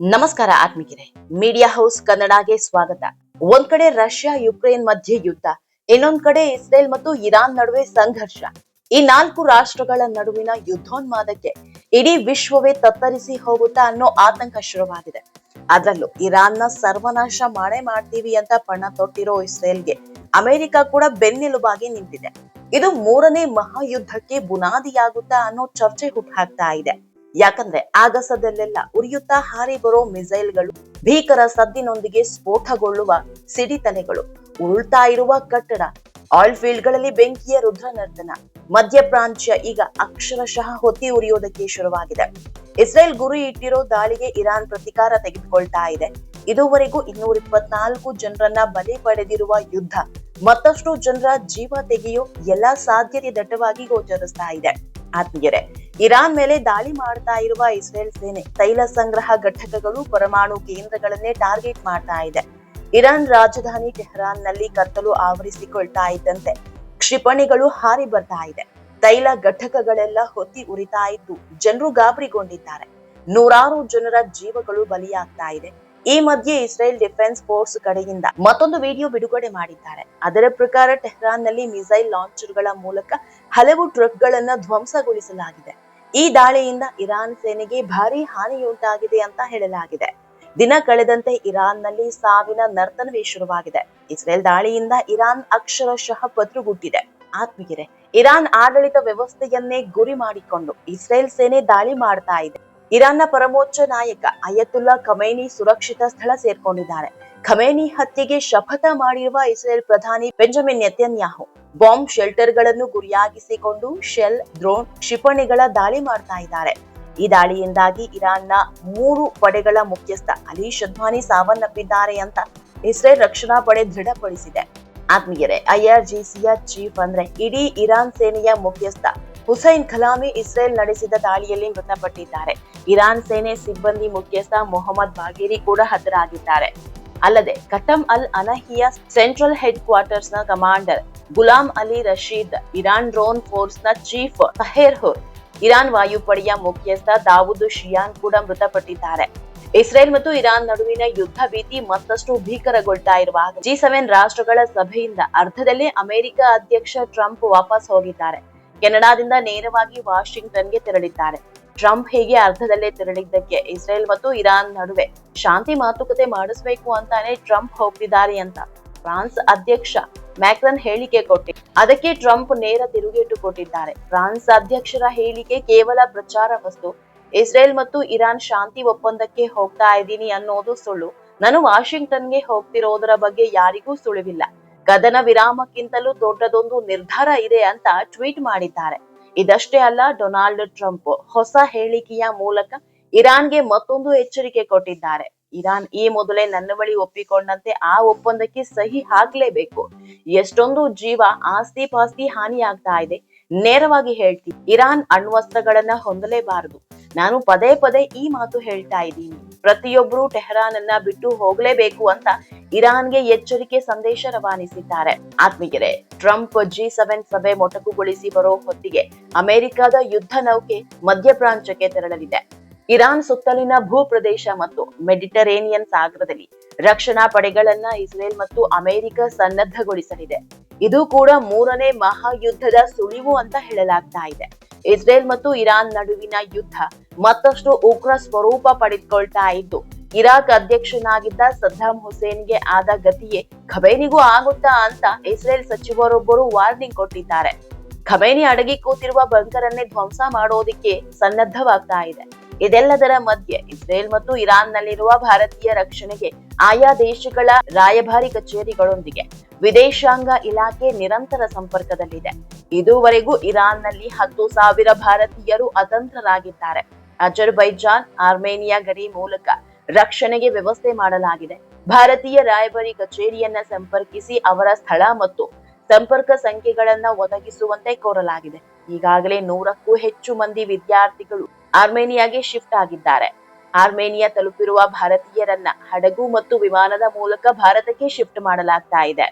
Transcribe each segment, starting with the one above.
ನಮಸ್ಕಾರ ಆತ್ಮೀಕಿರೆ. Media house ಕನ್ನಡಗೆ ಸ್ವಾಗತ. ಒಂದ್ ಕಡೆ ರಷ್ಯಾ, ಯುಕ್ರೇನ್ ಮಧ್ಯೆ ಯುದ್ಧ, ಇನ್ನೊಂದ್ ಕಡೆ ಇಸ್ರೇಲ್ ಮತ್ತು ಇರಾನ್ ನಡುವೆ ಸಂಘರ್ಷ. ಈ ನಾಲ್ಕು ರಾಷ್ಟ್ರಗಳ ನಡುವಿನ ಯುದ್ಧೋನ್ಮಾದಕ್ಕೆ ಇಡೀ ವಿಶ್ವವೇ ತತ್ತರಿಸಿ ಹೋಗುತ್ತಾ ಅನ್ನೋ ಆತಂಕ ಶುರುವಾಗಿದೆ. ಅದರಲ್ಲೂ ಇರಾನ್ನ ಸರ್ವನಾಶ ಮಾಡೇ ಮಾಡ್ತೀವಿ ಅಂತ ಪಣ ತೊಟ್ಟಿರೋ ಇಸ್ರೇಲ್ಗೆ ಅಮೆರಿಕ ಕೂಡ ಬೆನ್ನೆಲುಬಾಗಿ ನಿಂತಿದೆ. ಇದು ಮೂರನೇ ಮಹಾಯುದ್ಧಕ್ಕೆ ಬುನಾದಿಯಾಗುತ್ತಾ ಅನ್ನೋ ಚರ್ಚೆ ಹುಟ್ಟಾಕ್ತಾ ಇದೆ. ಯಾಕಂದ್ರೆ ಆಗಸದಲ್ಲೆಲ್ಲ ಉರಿಯುತ್ತಾ ಹಾರಿ ಬರೋ ಮಿಸೈಲ್ಗಳು ಭೀಕರ ಸದ್ದಿನೊಂದಿಗೆ ಸ್ಫೋಟಗೊಳ್ಳುವ ಸಿಡಿತನೆಗಳು, ಉರುಳ್ತಾ ಇರುವ ಕಟ್ಟಡ, ಆಯಿಲ್ ಫೀಲ್ಡ್ಗಳಲ್ಲಿ ಬೆಂಕಿಯ ರುದ್ರ ನರ್ತನ ಮಧ್ಯ ಪ್ರಾಂತ್ಯ ಈಗ ಅಕ್ಷರಶಃ ಹೊತ್ತಿ ಉರಿಯೋದಕ್ಕೆ ಶುರುವಾಗಿದೆ. ಇಸ್ರೇಲ್ ಗುರಿ ಇಟ್ಟಿರೋ ದಾಳಿಗೆ ಇರಾನ್ ಪ್ರತಿಕಾರ ತೆಗೆದುಕೊಳ್ತಾ ಇದೆ. ಇದುವರೆಗೂ ಇನ್ನೂರ ಇಪ್ಪತ್ನಾಲ್ಕು ಜನರನ್ನ ಬಲಿ ಪಡೆದಿರುವ ಯುದ್ಧ, ಮತ್ತಷ್ಟು ಜನರ ಜೀವ ತೆಗೆಯೋ ಎಲ್ಲಾ ಸಾಧ್ಯತೆ ದಟ್ಟವಾಗಿ ಗೋಚರಿಸ್ತಾ ಇದೆ. ಆತ್ಮೀಯರೇ ಇರಾನ್ ಮೇಲೆ ದಾಳಿ ಮಾಡ್ತಾ ಇರುವ ಇಸ್ರೇಲ್ ಸೇನೆ ತೈಲ ಸಂಗ್ರಹ ಘಟಕಗಳು ಪರಮಾಣು ಕೇಂದ್ರಗಳನ್ನೇ ಟಾರ್ಗೆಟ್ ಮಾಡ್ತಾ ಇದೆ. ಇರಾನ್ ರಾಜಧಾನಿ ಟೆಹರಾನ್ನಲ್ಲಿ ಕತ್ತಲು ಆವರಿಸಿಕೊಳ್ತಾ ಇದ್ದಂತೆ ಕ್ಷಿಪಣಿಗಳು ಹಾರಿ ಬರ್ತಾ ಇದೆ. ತೈಲ ಘಟಕಗಳೆಲ್ಲ ಹೊತ್ತಿ ಉರಿತಾ ಇದ್ದು ಜನರು ಗಾಬರಿಗೊಂಡಿದ್ದಾರೆ. ನೂರಾರು ಜನರ ಜೀವಗಳು ಬಲಿಯಾಗ್ತಾ ಇದೆ. ಈ ಮಧ್ಯೆ ಇಸ್ರೇಲ್ ಡಿಫೆನ್ಸ್ ಫೋರ್ಸ್ ಕಡೆಯಿಂದ ಮತ್ತೊಂದು ವಿಡಿಯೋ ಬಿಡುಗಡೆ ಮಾಡಿದ್ದಾರೆ. ಅದರ ಪ್ರಕಾರ ಟೆಹರಾನ್ನಲ್ಲಿ ಮಿಸೈಲ್ ಲಾಂಚರ್ಗಳ ಮೂಲಕ ಹಲವು ಟ್ರಕ್ಗಳನ್ನ ಧ್ವಂಸಗೊಳಿಸಲಾಗಿದೆ. ಈ ದಾಳಿಯಿಂದ ಇರಾನ್ ಸೇನೆಗೆ ಭಾರಿ ಹಾನಿಯುಂಟಾಗಿದೆ ಅಂತ ಹೇಳಲಾಗಿದೆ. ದಿನ ಕಳೆದಂತೆ ಇರಾನ್ನಲ್ಲಿ ಸಾವಿನ ನರ್ತನವೇ ಶುರುವಾಗಿದೆ. ಇಸ್ರೇಲ್ ದಾಳಿಯಿಂದ ಇರಾನ್ ಅಕ್ಷರಶಃ ಪತ್ರುಗುಟ್ಟಿದೆ ಆತ್ಮೀಯರೇ, ಇರಾನ್ ಆಡಳಿತ ವ್ಯವಸ್ಥೆಯನ್ನೇ ಗುರಿ ಮಾಡಿಕೊಂಡು ಇಸ್ರೇಲ್ ಸೇನೆ ದಾಳಿ ಮಾಡ್ತಾ ಇದೆ. ಇರಾನ್ನ ಪರಮೋಚ್ಚ ನಾಯಕ ಅಯತುಲ್ಲಾ ಖಮೇನಿ ಸುರಕ್ಷಿತ ಸ್ಥಳ ಸೇರ್ಕೊಂಡಿದ್ದಾರೆ. ಖಮೇನಿ ಹತ್ಯೆಗೆ ಶಪಥ ಮಾಡಿರುವ ಇಸ್ರೇಲ್ ಪ್ರಧಾನಿ ಬೆಂಜಮಿನ್ ನೆತನ್ಯಾಹು ಬಾಂಬ್ ಶೆಲ್ಟರ್ಗಳನ್ನು ಗುರಿಯಾಗಿಸಿಕೊಂಡು ಶೆಲ್ ಡ್ರೋನ್ ಕ್ಷಿಪಣಿಗಳ ದಾಳಿ ಮಾಡ್ತಾ ಇದ್ದಾರೆ. ಈ ದಾಳಿಯಿಂದಾಗಿ ಇರಾನ್ನ ಮೂರು ಪಡೆಗಳ ಮುಖ್ಯಸ್ಥ ಅಲಿ ಶದ್ವಾನಿ ಸಾವನ್ನಪ್ಪಿದ್ದಾರೆ ಅಂತ ಇಸ್ರೇಲ್ ರಕ್ಷಣಾ ಪಡೆ ದೃಢಪಡಿಸಿದೆ. ಆತ್ಮೀಯರೇ ಐಆರ್ಜಿಸಿಯ ಚೀಫ್ ಅಂದ್ರೆ ಇಡೀ ಇರಾನ್ ಸೇನೆಯ ಮುಖ್ಯಸ್ಥ ಹುಸೈನ್ ಖಲಾಮಿ ಇಸ್ರೇಲ್ ನಡೆಸಿದ ದಾಳಿಯಲ್ಲಿ ಮೃತಪಟ್ಟಿದ್ದಾರೆ. ಇರಾನ್ ಸೇನೆ ಸಿಬ್ಬಂದಿ ಮುಖ್ಯಸ್ಥ ಮೊಹಮ್ಮದ್ ಬಾಗೇರಿ ಕೂಡ ಹತರಾಗಿದ್ದಾರೆ. ಅಲ್ಲದೆ ಕಟಮ್ ಅಲ್ ಅನಹಿಯ central head ಕ್ವಾರ್ಟರ್ಸ್ನ commander Gholam Ali Rashid, Iran drone ಫೋರ್ಸ್ನ chief ತಹೇರ್ಹುರ್ ಇರಾನ್ ವಾಯುಪಡೆಯ ಮುಖ್ಯಸ್ಥ ದಾವೂದ್ ಶಿಯಾನ್ ಕೂಡ ಮೃತಪಟ್ಟಿದ್ದಾರೆ. ಇಸ್ರೇಲ್ ಮತ್ತು ಇರಾನ್ ನಡುವಿನ ಯುದ್ಧ ಭೀತಿ ಮತ್ತಷ್ಟು ಭೀಕರಗೊಳ್ತಾ ಇರುವಾಗ ಜಿ ಸೆವೆನ್ ರಾಷ್ಟ್ರಗಳ ಸಭೆಯಿಂದ ಅರ್ಧದಲ್ಲೇ ಅಮೆರಿಕ ಅಧ್ಯಕ್ಷ ಟ್ರಂಪ್ ವಾಪಸ್ ಹೋಗಿದ್ದಾರೆ. ಕೆನಡಾದಿಂದ ನೇರವಾಗಿ ವಾಷಿಂಗ್ಟನ್ಗೆ ತೆರಳಿದ್ದಾರೆ. ಟ್ರಂಪ್ ಹೀಗೆ ಅರ್ಧದಲ್ಲೇ ತೆರಳಿದ್ದಕ್ಕೆ ಇಸ್ರೇಲ್ ಮತ್ತು ಇರಾನ್ ನಡುವೆ ಶಾಂತಿ ಮಾತುಕತೆ ಮಾಡಿಸಬೇಕು ಅಂತಾನೆ ಟ್ರಂಪ್ ಹೋಗ್ತಿದ್ದಾರೆ ಅಂತ ಫ್ರಾನ್ಸ್ ಅಧ್ಯಕ್ಷ ಮ್ಯಾಕ್ರನ್ ಹೇಳಿಕೆ ಕೊಟ್ಟಿ, ಅದಕ್ಕೆ ಟ್ರಂಪ್ ನೇರ ತಿರುಗೇಟು ಕೊಟ್ಟಿದ್ದಾರೆ. ಫ್ರಾನ್ಸ್ ಅಧ್ಯಕ್ಷರ ಹೇಳಿಕೆ ಕೇವಲ ಪ್ರಚಾರ ವಸ್ತು. ಇಸ್ರೇಲ್ ಮತ್ತು ಇರಾನ್ ಶಾಂತಿ ಒಪ್ಪಂದಕ್ಕೆ ಹೋಗ್ತಾ ಇದ್ದೀನಿ ಅನ್ನೋದು ಸುಳ್ಳು. ನಾನು ವಾಷಿಂಗ್ಟನ್ಗೆ ಹೋಗ್ತಿರೋದರ ಬಗ್ಗೆ ಯಾರಿಗೂ ಸುಳಿವಿಲ್ಲ. ಕದನ ವಿರಾಮಕ್ಕಿಂತಲೂ ದೊಡ್ಡದೊಂದು ನಿರ್ಧಾರ ಇದೆ ಅಂತ ಟ್ವೀಟ್ ಮಾಡಿದ್ದಾರೆ. ಇದಷ್ಟೇ ಅಲ್ಲ, ಡೊನಾಲ್ಡ್ ಟ್ರಂಪ್ ಹೊಸ ಹೇಳಿಕೆಯ ಮೂಲಕ ಇರಾನ್ಗೆ ಮತ್ತೊಂದು ಎಚ್ಚರಿಕೆ ಕೊಟ್ಟಿದ್ದಾರೆ. ಇರಾನ್ ಈ ಮೊದಲೇ ನನ್ನ ಬಳಿ ಒಪ್ಪಿಕೊಂಡಂತೆ ಆ ಒಪ್ಪಂದಕ್ಕೆ ಸಹಿ ಹಾಕ್ಲೇಬೇಕು. ಎಷ್ಟೊಂದು ಜೀವ ಆಸ್ತಿ ಪಾಸ್ತಿ ಹಾನಿಯಾಗ್ತಾ ಇದೆ. ನೇರವಾಗಿ ಹೇಳ್ತೀನಿ, ಇರಾನ್ ಅಣ್ವಸ್ತ್ರಗಳನ್ನ ಹೊಂದಲೇಬಾರದು. ನಾನು ಪದೇ ಪದೇ ಈ ಮಾತು ಹೇಳ್ತಾ ಇದ್ದೀನಿ. ಪ್ರತಿಯೊಬ್ರು ಟೆಹರಾನ್ ಅನ್ನ ಬಿಟ್ಟು ಹೋಗಲೇಬೇಕು ಅಂತ ಇರಾನ್ಗೆ ಎಚ್ಚರಿಕೆ ಸಂದೇಶ ರವಾನಿಸಿದ್ದಾರೆ. ಆತ್ಮೀಯರೇ, ಟ್ರಂಪ್ ಜಿ ಸೆವೆನ್ ಸಭೆ ಮೊಟಕುಗೊಳಿಸಿ ಬರೋ ಹೊತ್ತಿಗೆ ಅಮೆರಿಕದ ಯುದ್ಧ ನೌಕೆ ಮಧ್ಯಪ್ರಾಂತ್ಯಕ್ಕೆ ತೆರಳಲಿದೆ. ಇರಾನ್ ಸುತ್ತಲಿನ ಭೂಪ್ರದೇಶ ಮತ್ತು ಮೆಡಿಟರೇನಿಯನ್ ಸಾಗರದಲ್ಲಿ ರಕ್ಷಣಾ ಪಡೆಗಳನ್ನ ಇಸ್ರೇಲ್ ಮತ್ತು ಅಮೆರಿಕ ಸನ್ನದ್ಧಗೊಳಿಸಲಿದೆ. ಇದು ಕೂಡ ಮೂರನೇ ಮಹಾಯುದ್ಧದ ಸುಳಿವು ಅಂತ ಹೇಳಲಾಗ್ತಾ ಇದೆ. ಇಸ್ರೇಲ್ ಮತ್ತು ಇರಾನ್ ನಡುವಿನ ಯುದ್ಧ ಮತ್ತಷ್ಟು ಉಗ್ರ ಸ್ವರೂಪ ಪಡೆದುಕೊಳ್ತಾ ಇದ್ದು ಇರಾಕ್ ಅಧ್ಯಕ್ಷನಾಗಿದ್ದ ಸದ್ದಾಂ ಹುಸೇನ್ಗೆ ಆದ ಗತಿಯೇ ಖಬೇನಿಗೂ ಆಗುತ್ತಾ ಅಂತ ಇಸ್ರೇಲ್ ಸಚಿವರೊಬ್ಬರು ವಾರ್ನಿಂಗ್ ಕೊಟ್ಟಿದ್ದಾರೆ. ಖಬೇನಿ ಅಡಗಿ ಕೂತಿರುವ ಬಂಕರನ್ನೇ ಧ್ವಂಸ ಮಾಡೋದಿಕ್ಕೆ ಸನ್ನದ್ಧವಾಗ್ತಾ ಇದೆ. ಇದೆಲ್ಲದರ ಮಧ್ಯೆ ಇಸ್ರೇಲ್ ಮತ್ತು ಇರಾನ್ ನಲ್ಲಿರುವ ಭಾರತೀಯ ರಕ್ಷಣೆಗೆ ಆಯಾ ದೇಶಗಳ ರಾಯಭಾರಿ ಕಚೇರಿಗಳೊಂದಿಗೆ ವಿದೇಶಾಂಗ ಇಲಾಖೆ ನಿರಂತರ ಸಂಪರ್ಕದಲ್ಲಿದೆ. ಇದುವರೆಗೂ ಇರಾನ್ನಲ್ಲಿ ಹತ್ತು ಸಾವಿರ ಭಾರತೀಯರು ಅತಂತ್ರರಾಗಿದ್ದಾರೆ. ಅಜರ್ಬೈಜಾನ್, ಆರ್ಮೇನಿಯಾ ಗಡಿ ಮೂಲಕ ರಕ್ಷಣೆಗೆ ವ್ಯವಸ್ಥೆ ಮಾಡಲಾಗಿದೆ. ಭಾರತೀಯ ರಾಯಭಾರಿ ಕಚೇರಿಯನ್ನ ಸಂಪರ್ಕಿಸಿ ಅವರ ಸ್ಥಳ ಮತ್ತು ಸಂಪರ್ಕ ಸಂಖ್ಯೆಗಳನ್ನ ಒದಗಿಸುವಂತೆ ಕೋರಲಾಗಿದೆ. ಈಗಾಗಲೇ ನೂರಕ್ಕೂ ಹೆಚ್ಚು ಮಂದಿ ವಿದ್ಯಾರ್ಥಿಗಳು ಆರ್ಮೇನಿಯಾಗೆ ಶಿಫ್ಟ್ ಆಗಿದ್ದಾರೆ. ಆರ್ಮೇನಿಯಾ ತಲುಪಿರುವ ಭಾರತೀಯರನ್ನ ಹಡಗು ಮತ್ತು ವಿಮಾನದ ಮೂಲಕ ಭಾರತಕ್ಕೆ ಶಿಫ್ಟ್ ಮಾಡಲಾಗ್ತಾ ಇದೆ.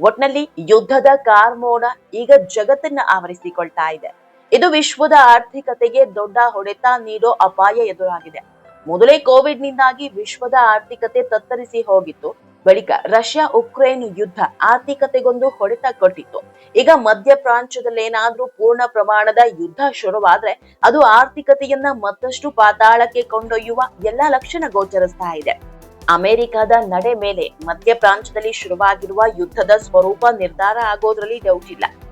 ಒಟ್ನಲ್ಲಿ ಯುದ್ಧದ ಕಾರ್ಮೋಡ ಈಗ ಜಗತ್ತನ್ನ ಆವರಿಸಿಕೊಳ್ತಾ ಇದೆ. ಇದು ವಿಶ್ವದ ಆರ್ಥಿಕತೆಗೆ ದೊಡ್ಡ ಹೊಡೆತ ನೀಡೋ ಅಪಾಯ ಎದುರಾಗಿದೆ. ಮೊದಲೇ ಕೋವಿಡ್ ನಿಂದಾಗಿ ವಿಶ್ವದ ಆರ್ಥಿಕತೆ ತತ್ತರಿಸಿ ಹೋಗಿತ್ತು. ಬಳಿಕ ರಷ್ಯಾ ಉಕ್ರೇನ್ ಯುದ್ಧ ಆರ್ಥಿಕತೆಗೊಂದು ಹೊಡೆತ ಕೊಟ್ಟಿತ್ತು. ಈಗ ಮಧ್ಯ ಪ್ರಾಂತ್ಯದಲ್ಲೇನಾದ್ರೂ ಪೂರ್ಣ ಪ್ರಮಾಣದ ಯುದ್ಧ ಶುರುವಾದ್ರೆ ಅದು ಆರ್ಥಿಕತೆಯನ್ನ ಮತ್ತಷ್ಟು ಪಾತಾಳಕ್ಕೆ ಕೊಂಡೊಯ್ಯುವ ಎಲ್ಲಾ ಲಕ್ಷಣ ಗೋಚರಿಸ್ತಾ ಇದೆ. ಅಮೆರಿಕದ ನಡೆ ಮೇಲೆ ಮಧ್ಯ ಪ್ರಾಂತ್ಯದಲ್ಲಿ ಶುರುವಾಗಿರುವ ಯುದ್ಧದ ಸ್ವರೂಪ ನಿರ್ಧಾರ ಆಗೋದ್ರಲ್ಲಿ ಡೌಟ್ ಇಲ್ಲ.